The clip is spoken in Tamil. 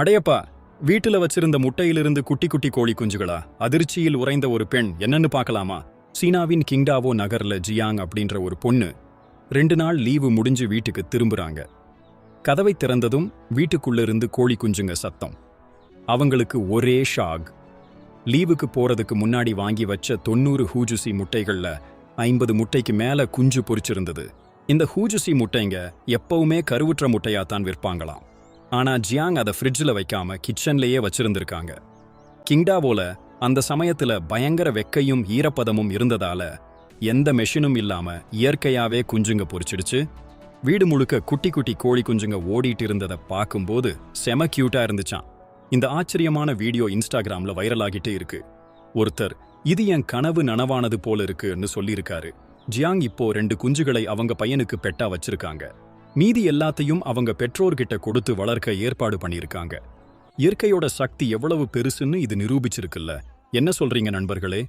அடையப்பா வீட்டுல வச்சிருந்த முட்டையிலிருந்து குட்டி குட்டி கோழி குஞ்சுகளா? அதிர்ச்சியில் உறைந்த ஒரு பெண் என்னன்னு பார்க்கலாமா? சீனாவின் கிங்டாவோ நகர்ல ஜியாங் அப்படின்ற ஒரு பொண்ணு ரெண்டு நாள் லீவு முடிஞ்சு வீட்டுக்கு திரும்புறாங்க. கதவை திறந்ததும் வீட்டுக்குள்ள இருந்து கோழி குஞ்சுங்க சத்தம். அவங்களுக்கு ஒரே ஷாக். லீவுக்கு போறதுக்கு முன்னாடி வாங்கி வச்ச தொண்ணூறு ஹூஜுசி முட்டைகள்ல ஐம்பது முட்டைக்கு மேல குஞ்சு பொறிச்சிருந்தது இந்த ஹூஜுசி முட்டைங்க எப்பவுமே கருவுற்ற முட்டையாத்தான் விற்பாங்களாம். ஆனா ஜியாங் அதை ஃப்ரிட்ஜில் வைக்காம கிச்சன்லயே வச்சிருந்திருக்காங்க. கிங்டாவோல அந்த சமயத்துல பயங்கர வெக்கையும் ஈரப்பதமும் இருந்ததால எந்த மெஷினும் இல்லாம இயற்கையாவே குஞ்சுங்க பொரிச்சிடுச்சு வீடு முழுக்க குட்டி குட்டி கோழி குஞ்சுங்க ஓடிட்டு இருந்ததை பார்க்கும்போது செம கியூட்டாக இருந்துச்சான் இந்த ஆச்சரியமான வீடியோ இன்ஸ்டாகிராம்ல வைரலாகிட்டே இருக்கு. ஒருத்தர் இது என் கனவு நனவானது போல இருக்குன்னு சொல்லியிருக்காரு. ஜியாங் இப்போ ரெண்டு குஞ்சுகளை அவங்க பையனுக்கு பெட்டா வச்சிருக்காங்க. மீதி எல்லாத்தையும் அவங்க பெற்றோர்கிட்ட கொடுத்து வளர்க்க ஏற்பாடு பண்ணியிருக்காங்க. இயற்கையோட சக்தி எவ்வளவு பெருசுன்னு இது நிரூபிச்சிருக்குல்ல. என்ன சொல்றீங்க நண்பர்களே?